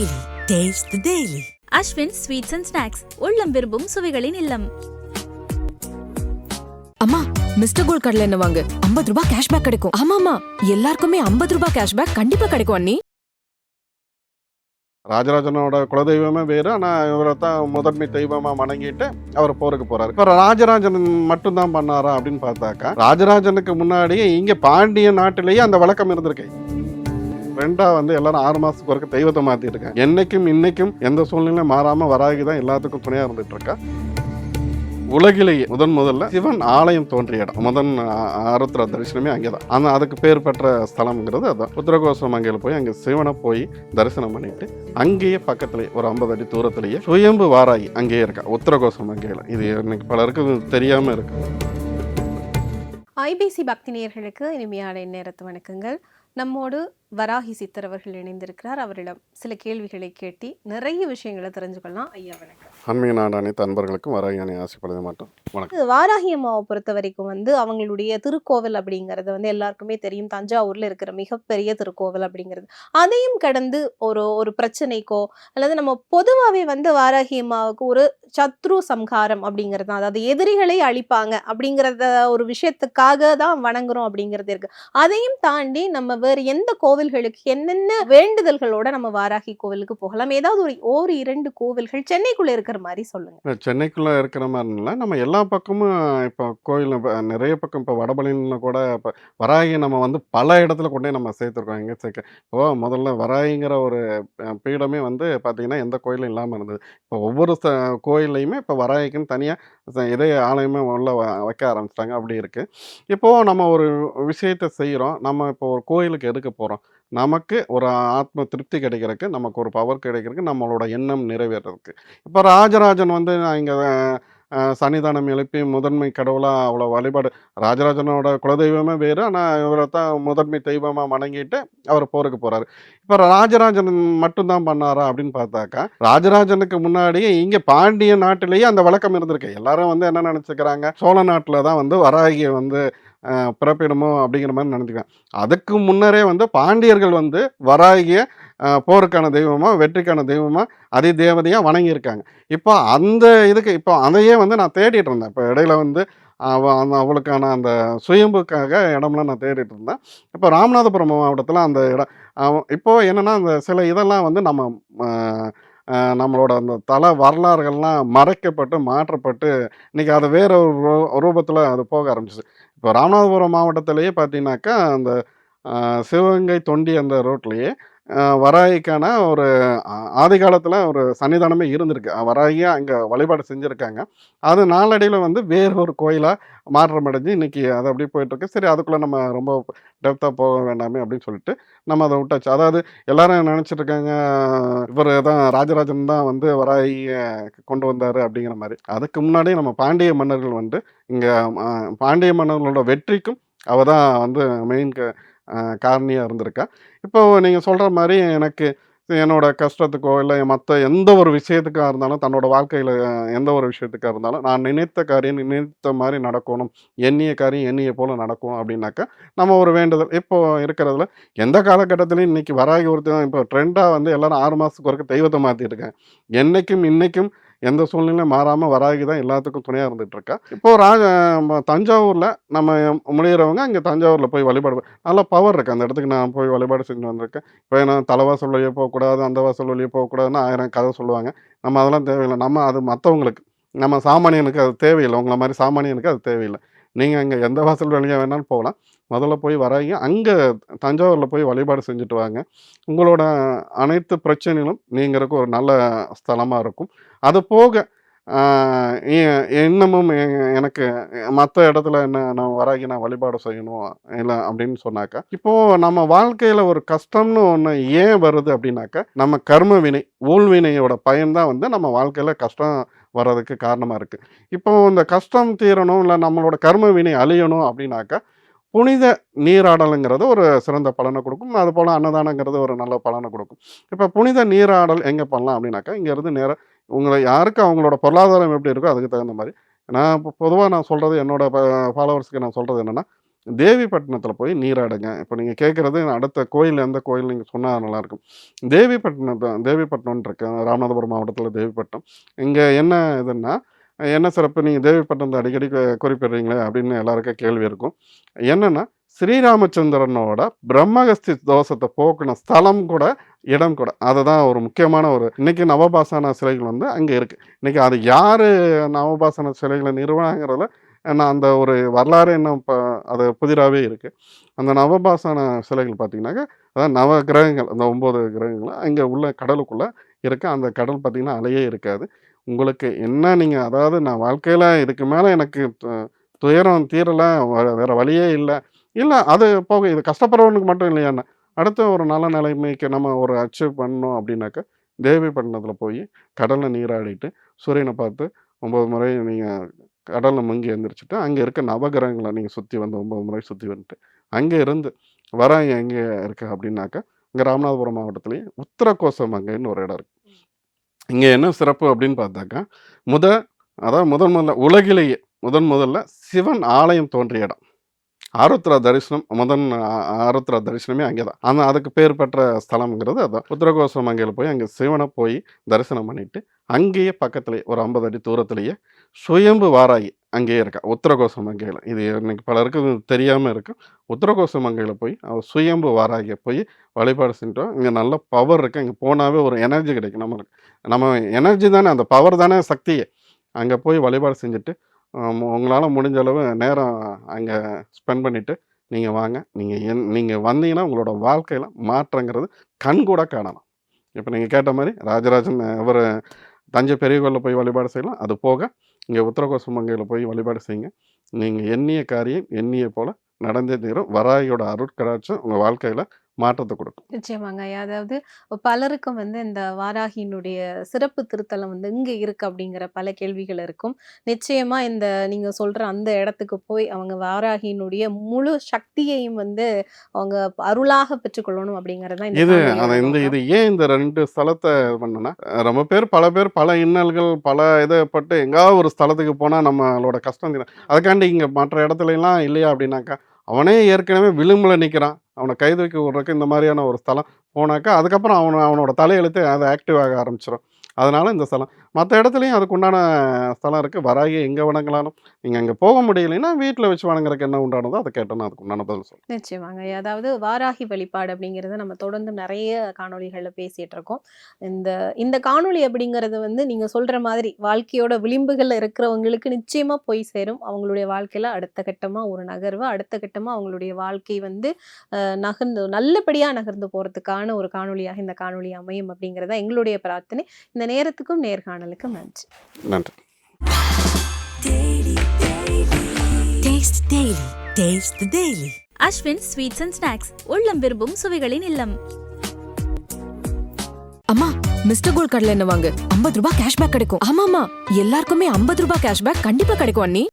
Daily. Taste the Daily. Ashwin sweets and snacks உள்ளம் விரும்பும் சுவைகளின் இல்லம். அம்மா மிஸ்டர் கோல்ட் கடலை என்ன வாங்கு. 50 ரூபாய் கேஷ்பேக் கிடைக்கும். ஆமாமா எல்லாருக்குமே 50 ரூபாய் கேஷ்பேக் கண்டிப்பா கிடைக்கும் அண்ணி. ராஜராஜனோட குலதெய்வமே வேறு. ஆனால் இவரை தான் முதன்மை தெய்வமாக வணங்கிட்டு அவர் போருக்கு போறாரு. இப்போ ராஜராஜன் மட்டும்தான் பண்ணாரா அப்படின்னு பார்த்தாக்கா ராஜராஜனுக்கு முன்னாடியே இங்கே பாண்டிய நாட்டிலேயே அந்த வழக்கம் இருந்திருக்கு. ரெண்டா வந்து எல்லாரும் ஆறு மாதத்துக்கு ஒருக்க தெய்வத்தை மாத்திருக்காங்க என்றைக்கும் இன்றைக்கும் எந்த சூழ்நிலையும் மாறாமல் வராகி தான் எல்லாத்துக்கும் துணையாக இருந்துட்டு இருக்கா. உலகிலேயே முதன் முதல்ல சிவன் ஆலயம் தோன்றிய இடம். முதன் ஆ- ஆருத்ரா தரிசனமே அங்கேதான். ஆனா அதுக்கு பேர் பெற்ற ஸ்தலம்ங்கிறது அதான். உத்தரகோசம் அங்கேயில் போய் அங்கே சிவனை போய் தரிசனம் பண்ணிட்டு அங்கேயே பக்கத்துலேயே ஒரு ஐம்பது அடி தூரத்துலேயே சுயம்பு வாராகி அங்கேயே இருக்கா. உத்தரகோசம் அங்கேயில். இது இன்னைக்கு பலருக்கு தெரியாமல் இருக்கு. ஐபிசி பக்தி நேயர்களுக்கு இனிமையான நேரத்து வணக்கங்கள். நம்மோடு வராகி சித்தர் அவர்கள் இணைந்திருக்கிறார். அவரிடம் சில கேள்விகளை கேட்டி நிறைய விஷயங்களை தெரிஞ்சுக்கலாம் ஐயா வணக்கம். அண்மைய நாடு தன்பர்களுக்கும் வராகியானை வராகி மாட்டோம். வணக்கம். வாராகி அம்மாவை பொறுத்த வரைக்கும் வந்து அவங்களுடைய திருக்கோவில் அப்படிங்கிறது வந்து எல்லாருக்குமே தெரியும். தஞ்சாவூர்ல இருக்கிற மிகப்பெரிய திருக்கோவில் அப்படிங்கிறது. அதையும் கடந்து ஒரு ஒரு பிரச்சனைக்கோ அல்லது நம்ம பொதுவாகவே வந்து வாராகி அம்மாவுக்கு ஒரு சத்ரு சம்ஹாரம் அப்படிங்கிறது தான். அதாவது எதிரிகளை அழிப்பாங்க அப்படிங்கிறத ஒரு விஷயத்துக்காக தான் வணங்குறோம் அப்படிங்கிறது இருக்கு. அதையும் தாண்டி நம்ம வேறு எந்த கோவில்களுக்கு என்னென்ன வேண்டுதல்களோட நம்ம வாராகி கோவிலுக்கு போகலாம். ஏதாவது ஒரு ஓர் இரண்டு கோவில்கள் சென்னைக்குள்ள இருக்கிற மாதிரி சொல்லுங்க. சென்னைக்குள்ள இருக்கிற மாதிரி இல்லை. நம்ம எல்லா பக்கமும் இப்போ கோயில் நிறைய பக்கம் இப்போ வடபழனியில் கூட இப்போ வராகி நம்ம வந்து பல இடத்துல கொண்டே நம்ம சேர்த்துருக்கோம். எங்கே சேர்க்க இப்போ முதல்ல வராகிங்கிற ஒரு பீடமே வந்து பார்த்திங்கன்னா எந்த கோயிலும் இல்லாமல் இருந்தது. இப்போ ஒவ்வொரு ச கோயில்லையுமே இப்போ வராகிக்குன்னு தனியாக இதே ஆலயமே உள்ள வ- வைக்க ஆரம்பிச்சிட்டாங்க. அப்படி இருக்குது இப்போது நம்ம ஒரு விஷயத்தை செய்கிறோம் நம்ம இப்போ ஒரு கோயிலுக்கு எடுக்க போகிறோம் நமக்கு ஒரு ஆத்ம திருப்தி கிடைக்கிறதுக்கு நமக்கு ஒரு பவர் கிடைக்கிறதுக்கு நம்மளோட எண்ணம் நிறைவேறதுக்கு. இப்போ ராஜராஜன் வந்து இங்கே சன்னிதானம் எழுப்பி முதன்மை கடவுளாக அவ்வளோ வழிபாடு ராஜராஜனோட குலதெய்வமே வேறு ஆனால் இவரை தான் முதன்மை தெய்வமாக வணங்கிட்டு அவர் போருக்கு போகிறாரு இப்போ ராஜராஜன் மட்டும்தான் பண்ணாரா அப்படின்னு பார்த்தாக்கா ராஜராஜனுக்கு முன்னாடியே இங்கே பாண்டிய நாட்டிலேயே அந்த வழக்கம் இருந்திருக்கு. எல்லாரும் வந்து என்ன நினச்சிக்கிறாங்க சோழ நாட்டில் தான் வந்து வராகியை வந்து பிறப்பிடமோ அப்படிங்கிற மாதிரி நினச்சிக்கிறாங்க அதுக்கு முன்னரே வந்து பாண்டியர்கள் வந்து வராகிய போருக்கான தெய்வமாக வெற்றிக்கான தெய்வமாக அதி தேவதையாக வணங்கியிருக்காங்க. இப்போ அந்த இதுக்கு இப்போ அதையே வந்து நான் தேடிட்டு இருந்தேன். இப்போ இடையில வந்து அவ அந்த அவளுக்கான அந்த சுயம்புக்காக இடம்லாம் நான் தேடிட்டு இருந்தேன். இப்போ ராமநாதபுரம் மாவட்டத்தில் அந்த இடம் இப்போது என்னென்னா அந்த சில இதெல்லாம் வந்து நம்ம நம்மளோட அந்த தல வரலாறுகள்லாம் மறைக்கப்பட்டு மாற்றப்பட்டு இன்றைக்கி அது வேற ஒரு ரூ- ரூபத்தில் அது போக ஆரம்பிச்சிச்சு இப்போ ராமநாதபுரம் மாவட்டத்திலேயே பார்த்தீங்கன்னாக்கா அந்த சிவகங்கை தொண்டி அந்த ரோட்லேயே வராயிக்கான ஒரு ஆதி காலத்தில் ஒரு சன்னிதானமே இருந்திருக்கு. வராயியாக அங்கே வழிபாடு செஞ்சுருக்காங்க. அது நாளடைவில் வந்து வேறு ஒரு கோயிலாக மாற்றம் அடைஞ்சு இன்றைக்கி அது அப்படியே போயிட்டுருக்கு. சரி அதுக்குள்ளே நம்ம ரொம்ப டெப்த்தாக போக வேண்டாமே அப்படின்னு சொல்லிட்டு நம்ம அதை விட்டாச்சு. அதாவது எல்லாரும் நினச்சிட்டு இருக்காங்க இவர் தான் ராஜராஜன் தான் வந்து வராயை கொண்டு வந்தார் அப்படிங்கிற மாதிரி. அதுக்கு முன்னாடி நம்ம பாண்டிய மன்னர்கள் வந்து இங்கே பாண்டிய மன்னர்களோட வெற்றிக்கும் அவ தான் வந்து மெயின் காரணியாக இருந்திருக்கா? இப்போ நீங்கள் சொல்கிற மாதிரி எனக்கு என்னோட கஷ்டத்துக்கோ இல்லை மற்ற எந்த ஒரு விஷயத்துக்காக இருந்தாலும் தன்னோட வாழ்க்கையில் எந்த ஒரு விஷயத்துக்காக இருந்தாலும் நான் நினைத்த காரியம் நினைத்த மாதிரி நடக்கணும். எண்ணிய காரியம் எண்ணிய போல் நடக்கும் அப்படின்னாக்கா நம்ம ஒரு வேண்டுதல். இப்போ இருக்கிறதுல எந்த காலகட்டத்திலையும் இன்றைக்கி வராகி ஒருத்தர் இப்போ ட்ரெண்டாக வந்து எல்லோரும் ஆறு மாதத்துக்கு ஒருக்க தெய்வத்தை மாற்றிருக்கேன் என்றைக்கும் இன்றைக்கும் எந்த சூழ்நிலையும் மாறாமல் வராகி தான் எல்லாத்துக்கும் துணையாக இருந்துகிட்ருக்கா இப்போது இப்போ ராஜ தஞ்சாவூரில் நம்ம முடிகிறவங்க இங்கே தஞ்சாவூரில் போய் வழிபாடு நல்லா பவர் இருக்குது அந்த இடத்துக்கு நான் போய் வழிபாடு செஞ்சு வந்திருக்கேன். இப்போ நான் தலைவாசல் வழியே போகக்கூடாது அந்த வாசல் வழியே போகக்கூடாதுன்னு ஆயிரம் கதை சொல்லுவாங்க. நம்ம அதெல்லாம் தேவையில்லை. நம்ம அது மற்றவங்களுக்கு நம்ம சாமானியனுக்கு அது தேவையில்லை. உங்களை மாதிரி சாமானியனுக்கு அது தேவையில்லை. நீங்கள் அங்கே எந்த வாசல் வழியாக வேணாலும் போகலாம். முதல்ல போய் வராங்க அங்கே தஞ்சாவூரில் போய் வழிபாடு செஞ்சுட்டு வாங்க. உங்களோட அனைத்து பிரச்சனைகளும் நீங்கிறதுக்கு ஒரு நல்ல ஸ்தலமாக இருக்கும். அது போக இன்னமும் எனக்கு மற்ற இடத்துல என்ன நான் வராகி நான் வழிபாடு செய்யணும் இல்லை அப்படின்னு சொன்னாக்கா இப்போது நம்ம வாழ்க்கையில் ஒரு கஷ்டம்னு ஒன்று ஏன் வருது அப்படின்னாக்கா நம்ம கர்ம வினை ஊழ்வினையோட பயன்தான் வந்து நம்ம வாழ்க்கையில் கஷ்டம் வர்றதுக்கு காரணமாக இருக்குது இப்போ இந்த கஷ்டம் தீரணும் இல்லை நம்மளோட கர்ம வினை அழியணும் அப்படின்னாக்கா புனித நீராடலுங்கிறது ஒரு சிறந்த பலனை கொடுக்கும். அது போல் அன்னதானங்கிறது ஒரு நல்ல பலனை கொடுக்கும். இப்போ புனித நீராடல் எங்கே பண்ணலாம் அப்படின்னாக்கா இங்கேருந்து நேராக உங்களை யாருக்கு அவங்களோட பொருளாதாரம் எப்படி இருக்கோ அதுக்கு தகுந்த மாதிரி. நான் இப்போ பொதுவாக நான் சொல்கிறது என்னோட ஃபாலோவர்ஸ்க்கு நான் சொல்கிறது என்னென்னா தேவிப்பட்டினத்தில் போய் நீராடுங்க. இப்போ நீங்கள் கேட்குறது அடுத்த கோயில் எந்த கோயில் நீங்கள் சொன்னால் நல்லாயிருக்கும் தேவிப்பட்டினத்தை தேவிப்பட்டினம் இருக்கு. ராமநாதபுரம் மாவட்டத்தில் தேவிப்பட்டினம். இங்கே என்ன இதுன்னா என்ன சிறப்பு? நீங்கள் தேவிப்பட்டினத்தை அடிக்கடி குறிப்பிடுறீங்களே அப்படின்னு எல்லாருக்கும் கேள்வி இருக்கும். என்னென்னா ஸ்ரீராமச்சந்திரனோட பிரம்மகஸ்தி தோஷத்தை போக்குன ஸ்தலம் கூட இடம் கூட. அதுதான் ஒரு முக்கியமான ஒரு இன்னைக்கு நவபாசன சிலைகள் வந்து அங்கே இருக்குது இன்றைக்கி அது யார் நவபாசன சிலைகளை நிறுவனங்கிறதுல ஏன்னா அந்த ஒரு வரலாறு இன்னும் இப்போ அது புதிராகவே இருக்குது அந்த நவபாசன சிலைகள் பார்த்திங்கனாக்கா அதான் நவ கிரகங்கள் அந்த ஒம்பது கிரகங்கள் அங்கே உள்ள கடலுக்குள்ளே இருக்க. அந்த கடல் பார்த்திங்கன்னா அலையே இருக்காது. உங்களுக்கு என்ன நீங்கள் அதாவது நான் வாழ்க்கையில் இதுக்கு மேலே எனக்கு துயரம் தீரலை வேறு வழியே இல்லை. இல்லை அது போக இது கஷ்டப்படுறவனுக்கு மட்டும் இல்லையாண்ணா அடுத்த ஒரு நல்ல நிலைமைக்கு நம்ம ஒரு அச்சீவ் பண்ணோம் அப்படின்னாக்கா தேவிப்பட்டினத்தில் போய் கடலில் நீராடிட்டு சூரியனை பார்த்து ஒம்பது முறை நீங்கள் கடலில் முங்கி எழுந்திரிச்சிட்டு அங்கே இருக்க நவகிரகங்களை நீங்கள் சுற்றி வந்து ஒம்பது முறை சுற்றி வந்துட்டு அங்கே இருந்து வராங்க எங்கே இருக்கு அப்படின்னாக்கா இங்கே ராமநாதபுரம் மாவட்டத்துலேயே உத்தரகோசமங்கைன்னு ஒரு இடம் இருக்கு. இங்கே என்ன சிறப்பு அப்படின்னு பார்த்தாக்கா முத அதாவது முதன் முதல்ல உலகிலேயே முதன் முதல்ல சிவன் ஆலயம் தோன்றிய இடம். ஆருத்ரா தரிசனம் முதன் ஆருத்ரா தரிசனமே அங்கே தான். ஆனால் அதுக்கு பேர் பெற்ற ஸ்தலம்ங்கிறது அதான். உத்தரகோசம் அங்கையில் போய் அங்கே சிவனை போய் தரிசனம் பண்ணிட்டு அங்கேயே பக்கத்துலேயே ஒரு ஐம்பது அடி தூரத்துலேயே சுயம்பு வாராயி அங்கேயே இருக்கா. உத்தரகோச மங்கையில். இது இன்னைக்கு பலருக்கு தெரியாமல் இருக்கும். உத்தரகோச மங்கையில் போய் அவர் சுயம்பு வாராகிய போய் வழிபாடு செஞ்சோம் இங்கே நல்ல பவர் இருக்குது இங்கே போனாவே ஒரு எனர்ஜி கிடைக்கும் நம்மளுக்கு. நம்ம எனர்ஜி தானே அந்த பவர் தானே சக்தியே. அங்கே போய் வழிபாடு செஞ்சுட்டு உங்களால் முடிஞ்ச அளவு நேரம் அங்கே ஸ்பெண்ட் பண்ணிவிட்டு நீங்கள் வாங்க. நீங்கள் என் நீங்கள் வந்தீங்கன்னா உங்களோட வாழ்க்கையில் மாற்றங்கிறது கண் கூட காணலாம். இப்போ நீங்கள் கேட்ட மாதிரி ராஜராஜன் அவர் தஞ்சை பெரிய கோயிலில் போய் வழிபாடு செய்யலாம். அது போக இங்கே உத்தரகோசமங்கையில் போய் வழிபாடு செய்யுங்க. நீங்கள் எண்ணிய காரியம் எண்ணிய போல் நடந்தே தீரும். வராயோட அருட்கடாட்சம் உங்கள் வாழ்க்கையில் மாற்றத்தை கொடுக்கும் நிச்சயமாங்க. அதாவது பலருக்கும் வந்து இந்த வாராகியினுடைய சிறப்பு திருத்தலம் வந்து இங்க இருக்கு அப்படிங்கிற பல கேள்விகள் இருக்கும். நிச்சயமா இந்த நீங்க சொல்ற அந்த இடத்துக்கு போய் அவங்க வாராகியினுடைய முழு சக்தியையும் வந்து அவங்க அருளாக பெற்றுக்கொள்ளணும் அப்படிங்கிறது தான் இது இந்த. இது ஏன் இந்த ரெண்டு ஸ்தலத்தை பண்ணனா ரொம்ப பேர் பல பேர் பல இன்னல்கள் பல இதை பட்டு எங்காவது ஒரு ஸ்தலத்துக்கு போனால் நம்மளோட கஷ்டம் அதுக்காண்டி இங்கே மற்ற இடத்துல எல்லாம் இல்லையா அப்படின்னாக்கா அவனே ஏற்கனவே விளிம்புல நிற்கிறான் அவனை கை தூக்கி விடுறக்கு இந்த மாதிரியான ஒரு ஸ்தலம். போனாக்கா அதுக்கப்புறம் அவன் அவனோட தலையெழுத்து அது ஆக்டிவ் ஆக ஆரம்பிச்சிடும் அதனால இந்த ஸ்தலம். மற்ற இடத்துலையும் அதுக்கு உண்டான ஸ்தலம் இருக்குது வராகி எங்கே வணங்கலாலும் நீங்கள் அங்கே போக முடியலைன்னா வீட்டில் வச்சு வணங்குறதுக்கு என்ன உண்டானதோ அதை கேட்டோன்னா அதுக்கு உண்டான பதில் சொல்லுங்கள் நிச்சயமாங்க அதாவது வாராகி வழிபாடு அப்படிங்கிறத நம்ம தொடர்ந்து நிறைய காணொலிகளில் பேசிகிட்டு இருக்கோம். இந்த இந்த காணொளி அப்படிங்கிறது வந்து நீங்கள் சொல்கிற மாதிரி வாழ்க்கையோட விளிம்புகளில் இருக்கிறவங்களுக்கு நிச்சயமாக போய் சேரும். அவங்களுடைய வாழ்க்கையில் அடுத்த கட்டமாக ஒரு நகர்வு, அடுத்த கட்டமாக அவங்களுடைய வாழ்க்கை வந்து நகர்ந்து நல்லபடியாக நகர்ந்து போகிறதுக்கான ஒரு காணொலியாக இந்த காணொலி அமையும் அப்படிங்கிறத எங்களுடைய பிரார்த்தனை. இந்த நேரத்துக்கும் நேர்காணலுக்கும் நன்றி. நன்றி Taste Daily. Taste the Daily. Ashwin sweets and snacks உள்ளம் விரும்பும் சுவைகளின் இல்லம் அம்மா மிஸ்டர் கோல்ட் கடலை எண்ணெய் வாங்கு ஐம்பது ரூபாய் கேஷ்பேக் கிடைக்கும் ஆமாமா எல்லாருக்குமே ஐம்பது ரூபாய் கேஷ்பேக் கண்டிப்பா கிடைக்கும் அண்ணி